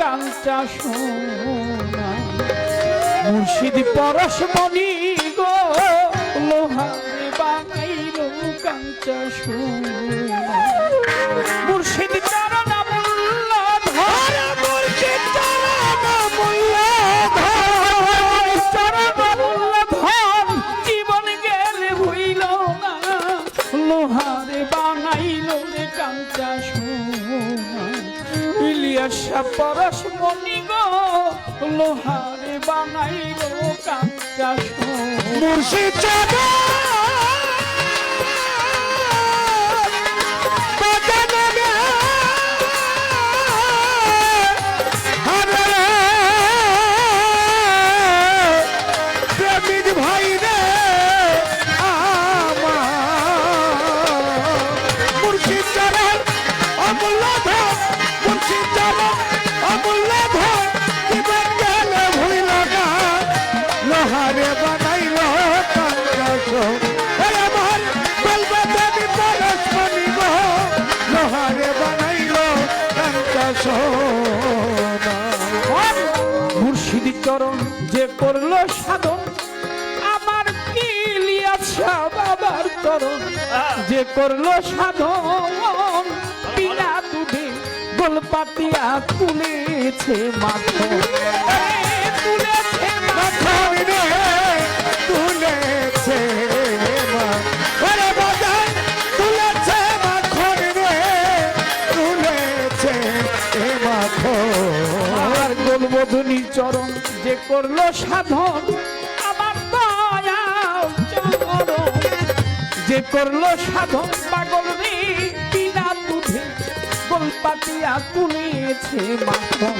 কাঞ্চা সোনা মুর্শিদ পরশমণি গো লোহা বাঙাইল কাঞ্চা সোনা মুর্শিদ লোহারে বানাইল সোনা মুর্শিদ সাধন আমার কি লিয়াছা বাবার চরণ? যে করল সাধন বিনা দুধে গোলপাতিয়া তুলেছে মাথায় তুলেছে করল সাধন আমার চরণ। যে করল সাধন পাগল রে বিনা দুধে গোলপাতিয়া তুলেছে মাখন।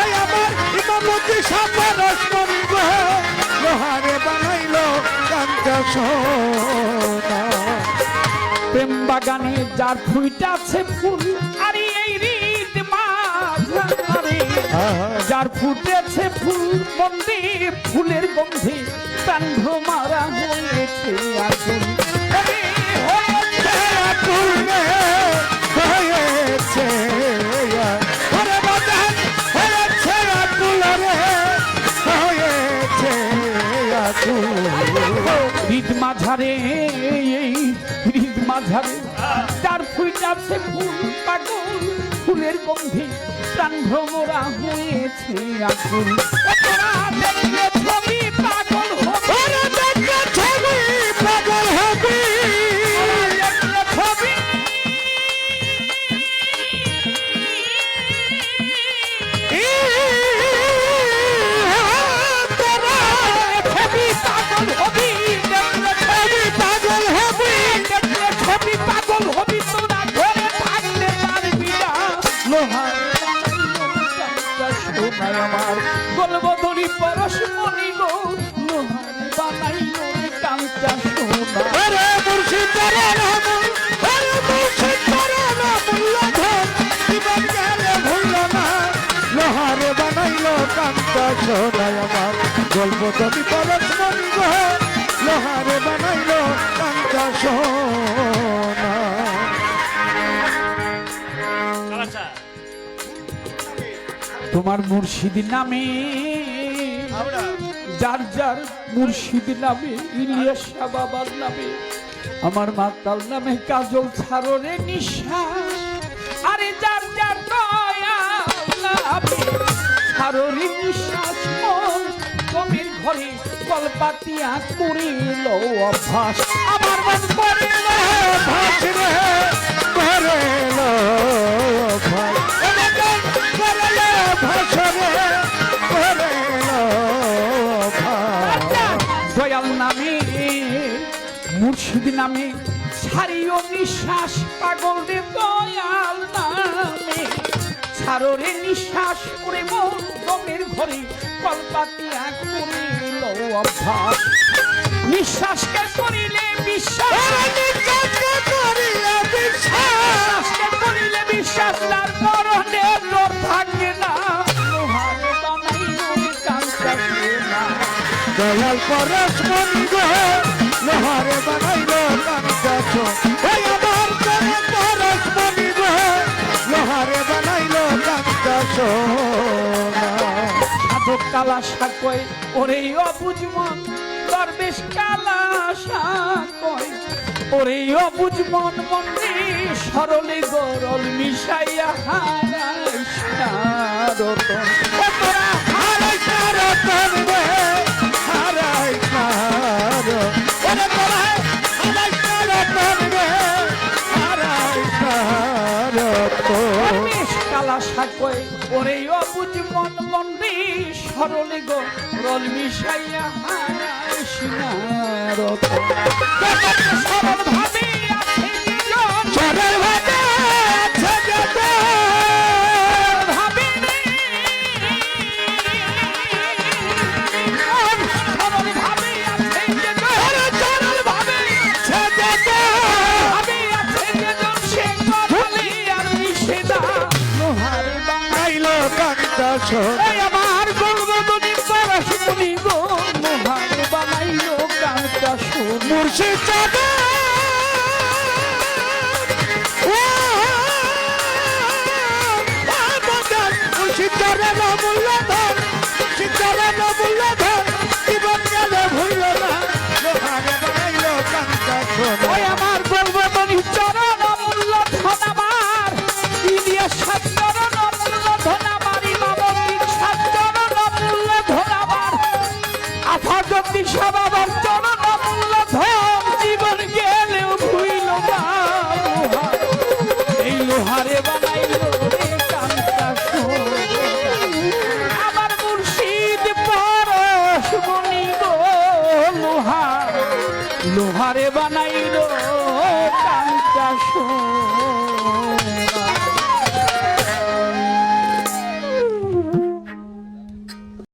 ওই আমার ইমামতি সাপারস করিব লোহারে বানাইলো কান্তাস প্রেম বাগানে যার ফুইটাছে ফুল আরে এই রীত মাঝারে যার ফুটেছে ফুল বন্দে ফুলের গন্ধে কান্ধ মারা হৃদ এই হৃদ মাঝারে। যার ফুইটাছে ফুল পাগল ফুলের গন্ধে প্রাণ ভ্রমরা হয়েছে আকুল। পরশ মনি গো লোহার বানাইলো কাঞ্চা সোনা। ওরে মুর্শিদ চরণ আমল মুর্শিদ চরণ আমূল্য জীবন গেলে ভুল না। লোহারে বানাইলো কান্তা সোনায় আমার। গল্প তুমি পরশ মনি গো লোহারে বানাইলো কান্তা সোনা। তোমার মুর্শিদ নামে যার যার মুর্শিদ নামে, ইলিয়াস বাবার নামে। আমার মাতাল নামে কাজল ছাড়ো রে নিঃশ্বাস। আরে যার যার নামে নিঃশ্বাস কবির ঘরে কলপাতিয়া করিল অভ্যাস। আমার মন করিল ভাস রে। মুর্শিদ নামে ছাড়িও নিঃশ্বাস পাগল রে দয়াল নামে। ছাড়রে নিঃশ্বাস করে মন গমের ঘরে কলপাতিয়া করিল অভ্যাস। নিঃশ্বাসকে করিলে বিশ্বাস? বিশ্বাসকে করিলে বিশ্বাস? তার মরণে থাকে না। লোহারে দয়াল পরশ মনি লোহারে কান্তাছ ওই আমার দয়াল পরশ মনি কালা ওরে দরবেশ কালা সাকয় ওরে অবুজমন মন্দি সরলে গরল মিশাইয়া হারাইস না সার তো দরবেশ কালা সাকয় ওরে অবুজমন মন্দি সরলে গরল মিশাইয়া হারাইস না শোন এই আমার গর্বদনি পরশুনি গো লোহারে বানাইলো কাঁটা শুন। মুর্শিদ চাঁদা সবাবার চরণ ধন জীবন না লোহারে বানাইল রে কান্তা সোনা। আমার মুর্শিদ পরশ মনি গো লোহার লোহারে